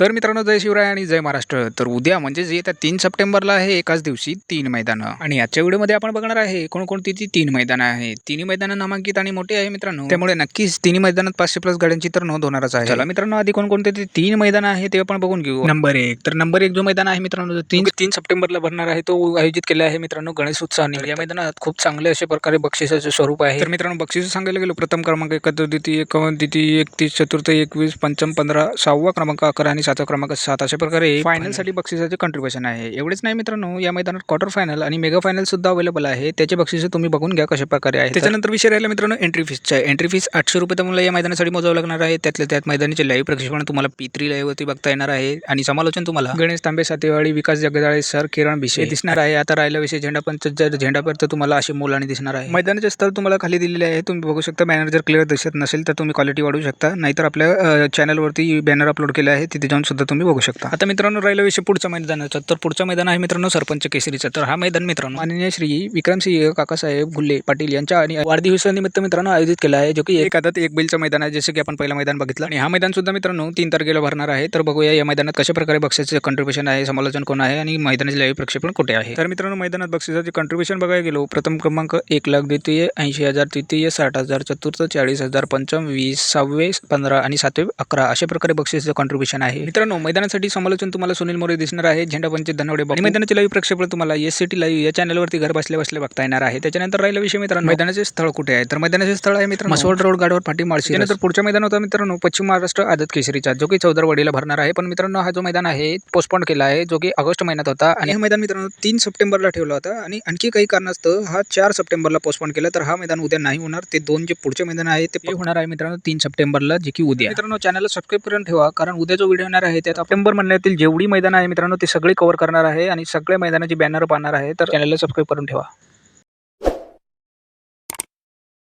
तर मित्रांनो जय शिवराय आणि जय महाराष्ट्र. तर उद्या म्हणजे जे येत्या तीन सप्टेंबरला आहे एकाच दिवशी तीन मैदानं. आणि आजच्या व्हिडिओमध्ये आपण बघणार आहे कोणकोणती ती तीन मैदानं आहेत. तिन्ही मैदानं नामांकित आणि मोठी आहे मित्रांनो. त्यामुळे नक्कीच तिन्ही मैदानात पाचशे प्लस गाड्यांची तर नोंद होणारच आहे. चला मित्रांनो आधी कोणकोणते ते तीन मैदानं आहे ते आपण बघून घेऊ. नंबर एक. तर नंबर एक जो मैदान आहे मित्रांनो तीन तीन सप्टेंबरला भरणार आहे तो आयोजित केला आहे मित्रांनो गणेश उत्सवाने या मैदानात खूप चांगले असे प्रकारे बक्षिसाचे स्वरूप आहे. तर मित्रांनो बक्षीस सांगायला गेलो प्रथम क्रमांक एकाहत्तर द्वितीय एकावन्न द्वितीय एकतीस चतुर्थ एकवीस पंचम पंधरा सहावा क्रमांक अकरा आणि सातवा क्रमांक सात अशा प्रकारे फायनलसाठी बक्षिसाचे कंट्रीब्युशन आहे. एवढेच नाही मित्रांनो या मैदानात क्वार्टर फायनल आणि मेगा फायनल सुद्धा अवेलेबल आहे. त्याचे बक्षीस तुम्ही बघून घ्या कशा प्रकारे आहे. त्याच्यानंतर विषय राहिला मित्रांनो एंट्री फीसचा एंट्री फीस आठशे रुपये तुम्हाला या मैदानासाठी मोजावं लागणार आहे. त्यातल्या त्यात मैदानाचे लाईव्ह प्रक्षेपण तुम्हाला पित्री लाईव्हवरती बघता येणार आहे. आणि समालोचन तुम्हाला गणेश तांबे सातेवाडी विकास जगदाळे सर किरण भिशे हे दिसणार आहे. आता राहिला विषय झेंडा पंच झेंडापर्यंत तुम्हाला अशी मुलांनी दिसणार आहे. मैदानाचे स्थळ तुम्हाला खाली दिलेले आहे. तुम्ही बघू शकता बॅनर जर क्लिअर दिसत नसेल तर तुम्ही क्वालिटी वाढवू शकता. नाहीतर आपल्या चॅनलवरती बॅनर अपलोड केले आहे. तिथे जाऊन सुद्धा तुम्ही बघू शकता. आता मित्रांनो राहिला विषय पुढच्या मैदानाचा. तर पुढचं मैदान आहे मित्रांनो सरपंच केसरीचा. तर हा मैदान मित्रांनो माननीय श्री विक्रमसिंह काकासाहेब गुल्ले पाटील यांच्या आणि वाढदिवसानिमित्त मित्रांनो आयोजित केला आहे जो की एक आदत एक बिलचं मैदान आहे जसं की आपण पहिलं मैदान बघितलं. आणि हा मैदान सुद्धा मित्रांनो तीन तारखेला भरणार आहे. तर बघूया या मैदानात कशा प्रकारे बक्षाचं कंट्रीब्युशन आहे समालोचन कोण आहे आणि मैदानाचे लाईव्ह प्रक्षेपण कुठे आहे. तर मित्रांनो मैदानात बक्षिसाचे कंट्रीब्युशन बघायला गेलो. प्रथम क्रमांक एक लाख द्वितीय ऐंशी हजार तृतीय साठ हजार चतुर्थ चाळीस हजार पंचम वीस सहावे पंधरा आणि सातवे अकरा. अशा प्रकारे बक्षिसाचं कॉन्ट्रीब्युशन आहे. मित्रांनो मैदानासाठी समालोचन तुम्हाला सुनील मोरे दिसणार आहे. झेंडा धनवडे आणि मैदानाचे लाईव्ह प्रक्षेपण तुम्हाला एस सी टी लाईव्ह या चॅनलवरती घर बसल्या बसल्या बघता येणार आहे. त्याच्यानंतर राहिला विषय मित्रांनो. मैदानाचे स्थळ कुठे आहे? तर मैदानाचे स्थळ आहे मित्रांनो. मसवड रोड गाडवर पाठी माळशी त्यानंतर पुढच्या मैदान होता मित्रांनो पश्चिम महाराष्ट्र आदत केसरीचा जो की चौदरवाडीला भरणार आहे. पण मित्रांनो हा जो मैदान आहे पोस्टपोन केला आहे जो की ऑगस्ट महिन्यात होता. आणि हे मैदान मित्रांनो तीन सप्टेंबरला ठेवला होता. आणि आणखी काही कारणास्तव हा चार सप्टेंबरला पोस्टपोन केला. तर हा मैदान उद्या नाही होणार. ते दोन जे पुढचे मैदान आहे ते होणार आहे मित्रांनो तीन सप्टेंबरला जे की उद्या. मित्रांनो चॅनलला सबस्क्राईब करून ठेवा. कारण उद्या जो व्हिडिओ येणार आहे. त्यात सप्टेंबर महिन्यातील जेवढी मैदान आहे मित्रांनो ते सगळे कव्हर करणार आहे आणि सगळ्या मैदानाची बॅनर पाहणार आहे. तर चॅनलला सबस्क्राईब करून ठेवा.